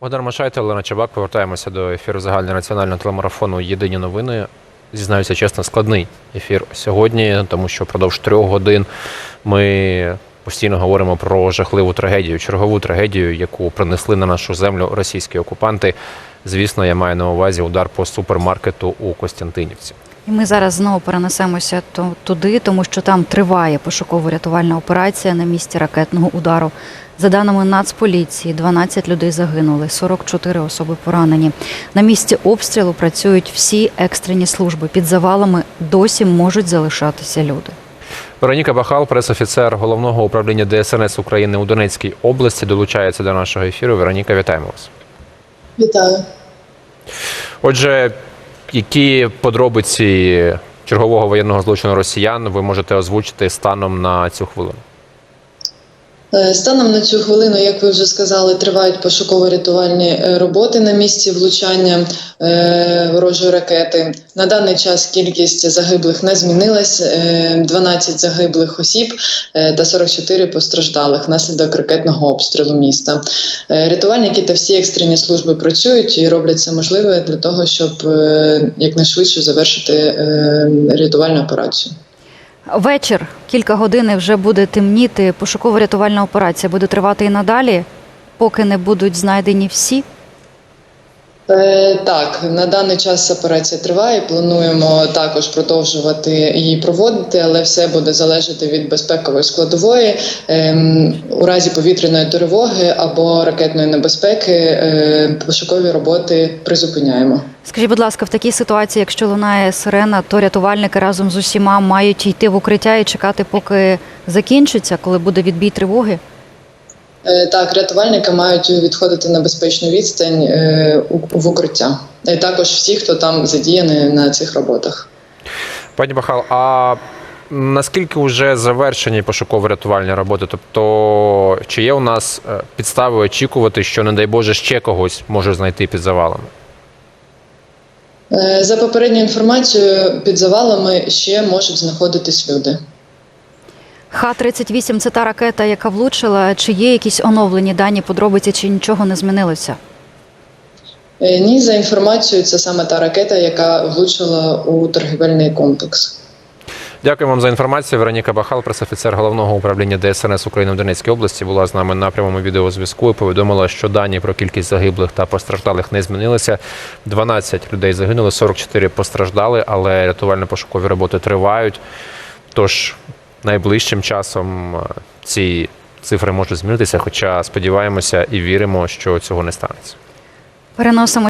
Богдан Машайте, Олена Чабак. Повертаємося до ефіру загальнонаціонального телемарафону Єдині новини. Зізнаюся чесно, складний ефір сьогодні, тому що впродовж трьох годин ми постійно говоримо про жахливу трагедію, чергову трагедію, яку принесли на нашу землю російські окупанти. Звісно, я маю на увазі удар по супермаркету у Костянтинівці. І ми зараз знову перенесемося туди, тому що там триває пошуково-рятувальна операція на місці ракетного удару. За даними Нацполіції, 12 людей загинули, 44 особи поранені. На місці обстрілу працюють всі екстрені служби. Під завалами досі можуть залишатися люди. Вероніка Бахал, пресофіцер головного управління ДСНС України у Донецькій області, долучається до нашого ефіру. Вероніка, вітаємо вас. Вітаю. Отже, які подробиці чергового воєнного злочину росіян ви можете озвучити станом на цю хвилину? Е, Станом на цю хвилину, як ви вже сказали, тривають пошуково-рятувальні е, роботи на місці влучання е, ворожої ракети. На даний час кількість загиблих не змінилась: е, 12 загиблих осіб та 44 постраждалих внаслідок ракетного обстрілу міста. Рятувальники та всі екстрені служби працюють і роблять все можливе для того, щоб якнайшвидше завершити рятувальну операцію. Вечір, кілька годин вже буде темніти. Пошуково-рятувальна операція буде тривати і надалі, поки не будуть знайдені всі. Е, Так, на даний час операція триває. Плануємо також продовжувати її проводити, але все буде залежати від безпекової складової. Ем, У разі повітряної тривоги або ракетної небезпеки е, пошукові роботи призупиняємо. Скажіть, будь ласка, в такій ситуації, якщо лунає сирена, то рятувальники разом з усіма мають йти в укриття і чекати, поки закінчиться, коли буде відбій тривоги. Е, Так, рятувальники мають відходити на безпечну відстань е, в укриття. І також всі, хто там задіяний на цих роботах. Пані Бахал, а наскільки вже завершені пошуково-рятувальні роботи? Тобто, чи є у нас е, підстави очікувати, що, не дай Боже, ще когось може знайти під завалами? Е, За попередньою інформацією, під завалами ще можуть знаходитись люди. Х-38 – це та ракета, яка влучила. Чи є якісь оновлені дані, подробиці, чи нічого не змінилося? Е, Ні, за інформацією, це саме та ракета, яка влучила у торгівельний комплекс. Дякую вам за інформацію. Вероніка Бахал, пресофіцер головного управління ДСНС України в Донецькій області, була з нами на прямому відеозв'язку і повідомила, що дані про кількість загиблих та постраждалих не змінилися. 12 людей загинули, 44 постраждали, але рятувально-пошукові роботи тривають. Тож найближчим часом е, ці цифри можуть змінитися, хоча сподіваємося і віримо, що цього не станеться. Переносимо